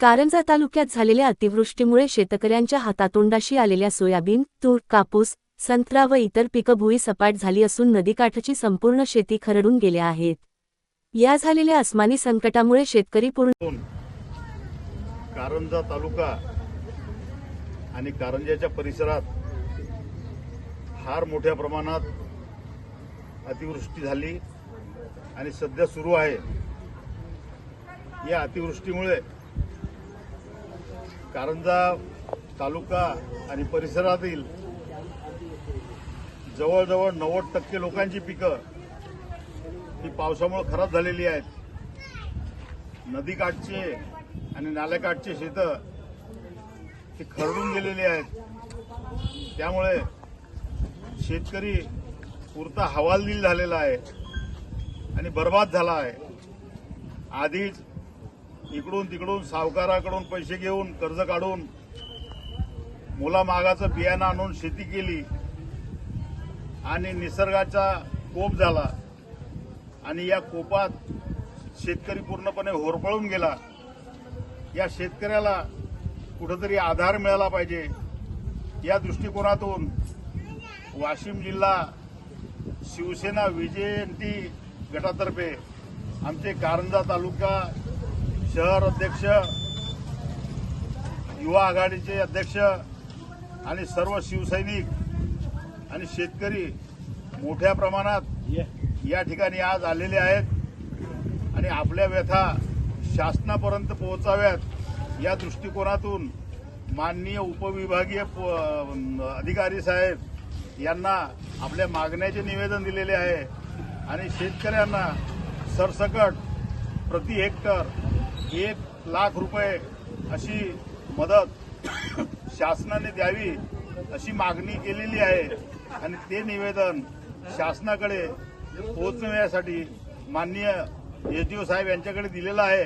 कारंजा तालुक्यात झालेल्या अतिवृष्टीमुळे शेतकऱ्यांच्या हातातोंडाशी आलेल्या सोयाबीन तूर कापूस संत्रा व इतर पिकं भुई सपाट झाली असून नदीकाठची संपूर्ण शेती खरडून गेल्या आहेत. या झालेल्या अस्मानी संकटामुळे शेतकरी पूर्ण कारंजा तालुका आणि कारंजाच्या परिसरात फार मोठ्या प्रमाणात अतिवृष्टी झाली आणि सध्या सुरू आहे. या अतिवृष्टीमुळे कारंजा तालुका आणि परिसरातील जवळजवळ नव्वद टक्के लोकांची पिकं ही पावसामुळे खराब झालेली आहेत. नदीकाठचे आणि नाल्याकाठचे शेतं ती खरडून गेलेली आहेत. त्यामुळे शेतकरी पुरता हवालदिल झालेला आहे आणि बर्बाद झाला आहे. आधीच इकडून तिकडून सावकाराकडून पैसे घेऊन कर्ज काढून मुलामागाचं बियाणं आणून शेती केली आणि निसर्गाचा कोप झाला आणि या कोपात शेतकरी पूर्णपणे होरपळून गेला. या शेतकऱ्याला कुठंतरी आधार मिळाला पाहिजे. या दृष्टिकोनातून वाशिम जिल्हा शिवसेना विजयंती गटातर्फे आमचे कारंजा तालुका शहर अध्यक्ष युवा आघाडीचे अध्यक्ष आणि सर्व शिवसैनिक आणि शेतकरी मोठ्या प्रमाणात या ठिकाणी आज आलेले आहेत आणि आपल्या व्यथा शासनापर्यंत पोहोचाव्यात या दृष्टिकोनातून माननीय उपविभागीय प- अधिकारी साहेब यांना आपल्या मागण्याचे निवेदन दिलेले आहे. आणि शेतकऱ्यांना सरसकट प्रति हेक्टर एक लाख रुपये अशी मदत शासनाने द्यावी अशी मागणी केलेली आहे. आणि ते निवेदन शासनाकडे पोहोचण्यासाठी माननीय एसडीओ साहेब यांच्याकडे दिलेलं आहे.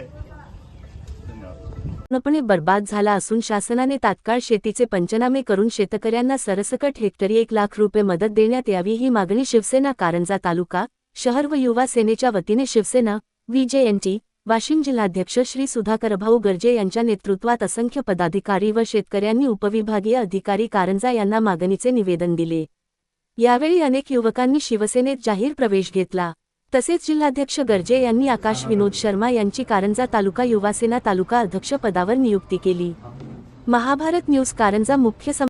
पूर्णपणे बर्बाद झाला असून शासनाने तात्काळ शेतीचे पंचनामे करून शेतकऱ्यांना सरसकट हेक्टरी एक लाख रुपये मदत देण्यात यावी ही मागणी शिवसेना कारंजा तालुका शहर व युवा सेनेच्या वतीने शिवसेना व्हीजेएनटी वाशिम जिल्हाध्यक्ष श्री सुधाकरभाऊ गर्जे यांच्या नेतृत्वात असंख्य पदाधिकारी व शेतकऱ्यांनी उपविभागीय अधिकारी कारंजा यांना मागणीचे निवेदन दिले. यावेळी अनेक युवकांनी शिवसेनेत जाहीर प्रवेश घेतला. तसेच जिल्हाध्यक्ष गर्जे यांनी आकाश विनोद शर्मा यांची कारंजा तालुका युवासेना तालुका अध्यक्षपदावर नियुक्ती केली. महाभारत न्यूज कारंजा मुख्य